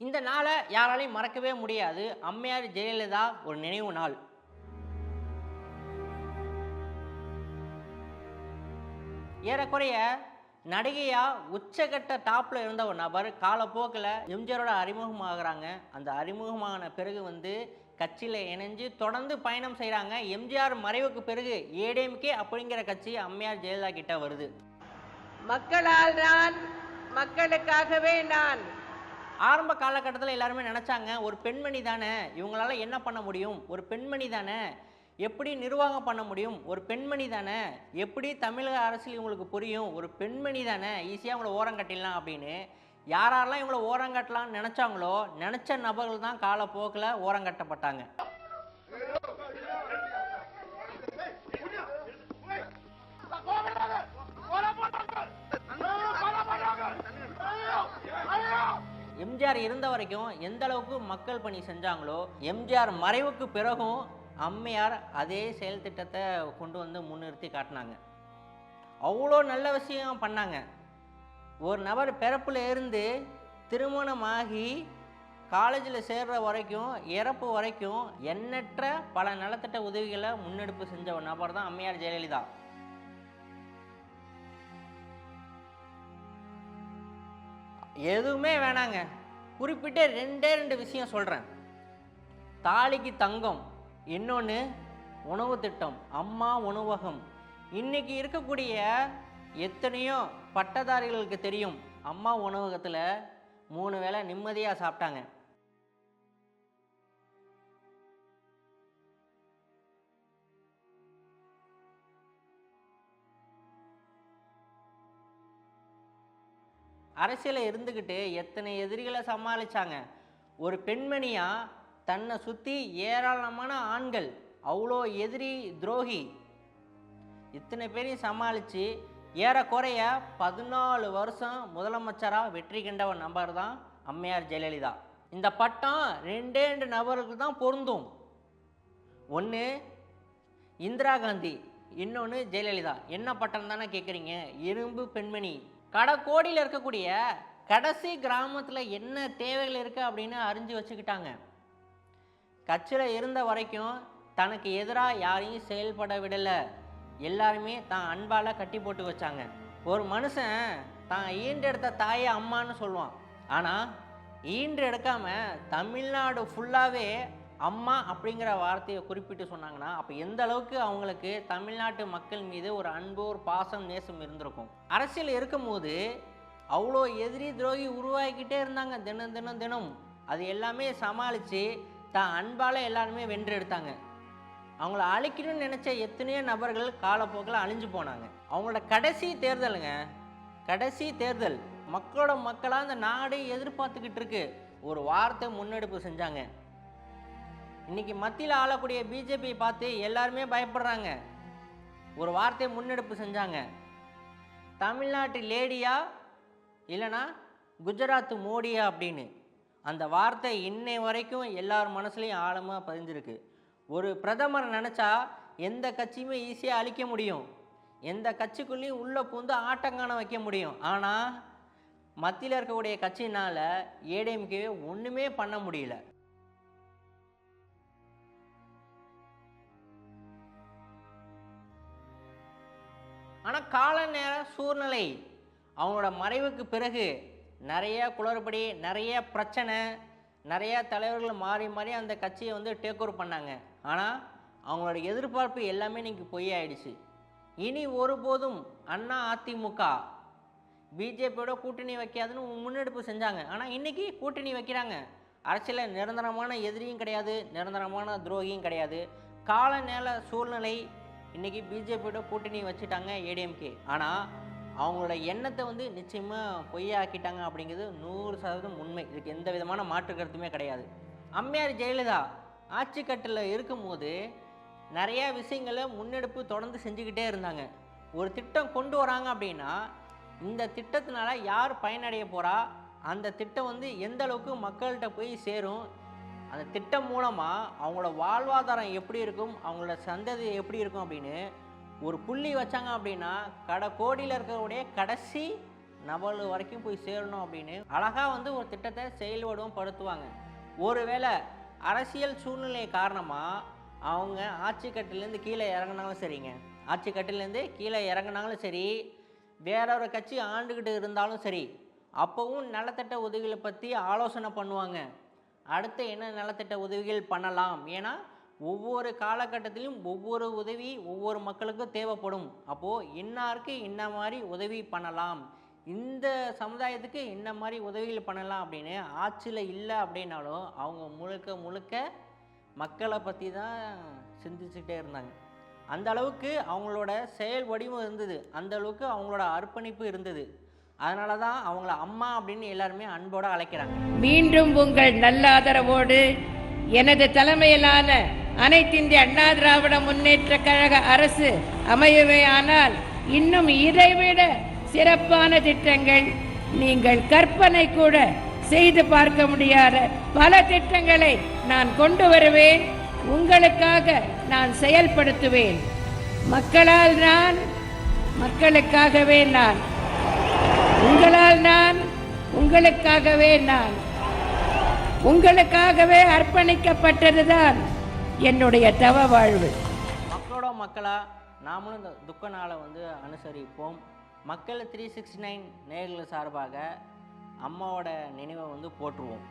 இந்த நாளை யாராலையும் மறக்கவே முடியாது. அம்மையார் ஜெயலலிதா ஒரு நினைவு நாள். ஏறக்குறைய நடிகையா உச்சகட்ட டாப்ல இருந்த ஒரு நபர் காலப்போக்கில் எம்ஜிஆரோட அறிமுகமாகறாங்க. அந்த அறிமுகமான பிறகு வந்து கட்சியில் இணைஞ்சு தொடர்ந்து பயணம் செய்கிறாங்க எம்ஜிஆர் மறைவுக்கு பிறகு ஏடிஎம்கே அப்படிங்கிற கட்சி அம்மையார் ஜெயலலிதா கிட்ட வருது. மக்களால் நான் மக்களுக்காகவே நான் ஆரம்ப காலகட்டத்தில் எல்லாருமே நினச்சாங்க ஒரு பெண்மணி தானே இவங்களால என்ன பண்ண முடியும்? ஒரு பெண்மணி தானே எப்படி நிர்வாகம் பண்ண முடியும்? ஒரு பெண்மணி தானே எப்படி தமிழக அரசியல் இவங்களுக்கு புரியும்? ஒரு பெண்மணி தானே ஈஸியாக அவங்கள ஓரம் கட்டிடலாம் அப்படின்னு. யாரெல்லாம் இவங்கள ஓரம் கட்டலாம்னு நினச்சாங்களோ நினச்ச நபர்கள் தான் காலப்போக்கில் ஓரம் எம்ஜிஆர் இருந்த வரைக்கும் எந்த அளவுக்கு மக்கள் பணி செஞ்சாங்களோ எம்ஜிஆர் மறைவுக்கு பிறகும் அம்மையார் அதே செயல் திட்டத்தை கொண்டு வந்து முன்னிறுத்தி காட்டினாங்க. அவ்வளோ நல்ல விஷயம் பண்ணாங்க. ஒரு நபர் பிறப்பில் இருந்து திருமணமாகி காலேஜில் சேர்ற வரைக்கும் இறப்பு வரைக்கும் எண்ணற்ற பல நலத்திட்ட உதவிகளை முன்னெடுப்பு செஞ்ச ஒரு நபர் தான் அம்மையார் ஜெயலலிதா. எதுவுமே வேணாங்க. குறிப்பிட்ட ரெண்டே ரெண்டு விஷயம் சொல்கிறேன் தாலிக்கு தங்கம் இன்னொன்று உணவு திட்டம் அம்மா உணவகம். இன்னைக்கு இருக்கக்கூடிய எத்தனையோ பட்டதாரிகளுக்கு தெரியும் அம்மா உணவகத்தில் மூணு வேளை நிம்மதியாக சாப்பிட்டாங்க. அரசியலில் இருந்துக்கிட்டு எத்தனை எதிரிகளை சமாளிச்சாங்க? ஒரு பெண்மணியாக தன்னை சுற்றி ஏராளமான ஆண்கள் அவ்வளோ எதிரி துரோகி. இத்தனை பேரையும் சமாளித்து ஏறக்குறைய பதினாலு வருஷம் முதலமைச்சராக வெற்றி கண்டவன் நபர் தான் அம்மையார் ஜெயலலிதா. இந்த பட்டம் ரெண்டே ரெண்டு நபருக்கு தான் பொருந்தும். ஒன்று இந்திரா காந்தி இன்னொன்று ஜெயலலிதா. என்ன பட்டம் தானே கேட்குறீங்க இரும்பு பெண்மணி. கடைக்கோடியில் இருக்கக்கூடிய கடைசி கிராமத்தில் என்ன தேவைகள் இருக்குது அப்படின்னு அறிஞ்சு வச்சுக்கிட்டாங்க. கட்சியில் இருந்த வரைக்கும் தனக்கு எதிராக யாரையும் செயல்பட விடலை. எல்லாருமே தான் அன்பால் கட்டி போட்டு வச்சாங்க. ஒரு மனுஷன் தான் ஈண்டெடுத்த தாயை அம்மான்னு சொல்லுவான். ஆனால் ஈன்று எடுக்காமல் தமிழ்நாடு ஃபுல்லாகவே அம்மா அப்படிங்கிற வார்த்தையை குறிப்பிட்டு சொன்னாங்கன்னா அப்போ எந்த அளவுக்கு அவங்களுக்கு தமிழ்நாட்டு மக்கள் மீது ஒரு அன்பு ஒரு பாசம் நேசம் இருந்திருக்கும்? அரசியல் இருக்கும்போது அவ்வளோ எதிரி துரோகி உருவாக்கிட்டே இருந்தாங்க தினம் தினம் தினம். அது எல்லாமே சமாளித்து தான் அன்பால் எல்லாருமே வென்றெடுத்தாங்க அவங்கள அழிக்கணும்னு நினச்ச எத்தனையோ நபர்கள் காலப்போக்கில் அழிஞ்சு போனாங்க. அவங்களோட கடைசி தேர்தலுங்க கடைசி தேர்தல். மக்களோட மக்களாக அந்த நாடே எதிர்பார்த்துக்கிட்டு இருக்கு. ஒரு வார்த்தை முன்னெடுப்பு செஞ்சாங்க. இன்னைக்கு மத்தியில் ஆளக்கூடிய பிஜேபி பார்த்து எல்லாருமே பயப்படுறாங்க. ஒரு வார்த்தை முன்னெடுப்பு செஞ்சாங்க. தமிழ்நாட்டு லேடியா இல்லைனா குஜராத் மோடியா அப்படின்னு. அந்த வார்த்தை இன்னை வரைக்கும் எல்லார் மனசுலையும் ஆழமாக பதிஞ்சிருக்கு. ஒரு பிரதமர் நினச்சா எந்த கட்சியுமே ஈஸியாக அழிக்க முடியும். எந்த கட்சிக்குள்ளேயும் உள்ளே பூந்து ஆட்டங்கான வைக்க முடியும். ஆனால் மத்தியில் இருக்கக்கூடிய கட்சினால் ஏடிஎம்கே ஒன்றுமே பண்ண முடியல. ஆனால் கால நேர சூழ்நிலை. அவங்களோட மறைவுக்கு பிறகு நிறைய குளறுபடி நிறைய பிரச்சனை நிறைய தலைவர்கள் மாறி மாறி அந்த கட்சியை வந்து டேக் ஓவர் பண்ணாங்க. ஆனால் அவங்களோட எதிர்பார்ப்பு எல்லாமே இன்னைக்கு பொய்யாயிடுச்சு இனி ஒருபோதும் அண்ணா அதிமுக பிஜேபியோட கூட்டணி வைக்காதுன்னு முன்னெடுப்பு செஞ்சாங்க. ஆனால் இன்றைக்கி கூட்டணி வைக்கிறாங்க. அரசியலில் நிரந்தரமான எதிரியும் கிடையாது நிரந்தரமான துரோகியும் கிடையாது. கால நேர சூழ்நிலை இன்றைக்கி பிஜேபியோட கூட்டணி வச்சுட்டாங்க ஏடிஎம்கே ஆனால் அவங்களோட எண்ணத்தை வந்து நிச்சயமாக பொய்யாக்கிட்டாங்க அப்படிங்கிறது நூறு சதவீதம் உண்மை. இதுக்கு எந்த விதமான மாற்று கருத்துமே கிடையாது. அம்மையார் ஜெயலலிதா ஆட்சி கட்டில் இருக்கும்போது நிறையா விஷயங்களை முன்னெடுப்பு தொடர்ந்து செஞ்சுக்கிட்டே இருந்தாங்க. ஒரு திட்டம் கொண்டு வராங்க அப்படின்னா இந்த திட்டத்தினால யார் பயனடைய போகிறா அந்த திட்டம் வந்து எந்த அளவுக்கு மக்கள்கிட்ட போய் சேரும்? அந்த திட்டம் மூலமாக அவங்களோட வாழ்வாதாரம் எப்படி இருக்கும் அவங்களோட சந்ததி எப்படி இருக்கும் அப்படின்னு ஒரு புள்ளி வச்சாங்க அப்படின்னா கடை கோடியில் இருக்கிறவுடைய கடைசி நபர் வரைக்கும் போய் சேரணும் அப்படின்னு அழகாக வந்து ஒரு திட்டத்தை செயல்படும் படுத்துவாங்க. ஒருவேளை அரசியல் சூழ்நிலை காரணமாக அவங்க ஆட்சி கட்டிலேருந்து கீழே இறங்குனாலும் சரிங்க. ஆட்சி கட்டிலேருந்து கீழே இறங்குனாலும் சரி வேற ஒரு கட்சி ஆண்டுக்கிட்டு இருந்தாலும் சரி அப்போவும் நலத்திட்ட உதவிகளை பற்றி ஆலோசனை பண்ணுவாங்க. அடுத்து என்ன நலத்திட்ட உதவிகள் பண்ணலாம்? ஏன்னா ஒவ்வொரு காலகட்டத்திலும் ஒவ்வொரு உதவி ஒவ்வொரு மக்களுக்கும் தேவைப்படும். அப்போது இன்னாருக்கு இன்ன மாதிரி உதவி பண்ணலாம்? இந்த சமுதாயத்துக்கு என்ன மாதிரி உதவிகள் பண்ணலாம் அப்படின்னு ஆட்சியில் இல்லை அப்படின்னாலும் அவங்க முழுக்க முழுக்க மக்களை பற்றி தான் சிந்திச்சுக்கிட்டே இருந்தாங்க. அந்த அளவுக்கு அவங்களோட செயல் வடிவம் இருந்தது. அந்த அளவுக்கு அவங்களோட அர்ப்பணிப்பு இருந்தது. அதனால தான் அவங்கள அம்மா அப்படின்னு எல்லாருமே அன்போடு அழைக்கிறாங்க. மீண்டும் உங்கள் நல்ல ஆதரவோடு எனது தலைமையிலான அனைத்திந்திய அண்ணா திராவிட முன்னேற்ற கழக அரசு அமையவே ஆனால் இன்னும் இதைவிட சிறப்பான திட்டங்கள் நீங்கள் கற்பனை கூட செய்து பார்க்க முடியாத பல திட்டங்களை நான் கொண்டு வருவேன். உங்களுக்காக நான் செயல்படுத்துவேன். மக்களால் நான் மக்களுக்காகவே நான் உங்களால் நான் உங்களுக்காகவே நான் உங்களுக்காகவே அர்ப்பணிக்கப்பட்டதுதான் என்னுடைய தவ வாழ்வு. மக்களோட மக்களாக நாமளும் இந்த துக்க நாளை வந்து அனுசரிப்போம். மக்கள் த்ரீ சிக்ஸ்டி நைன் நேர்கள் சார்பாக அம்மாவோட நினைவை வந்து போற்றுவோம்.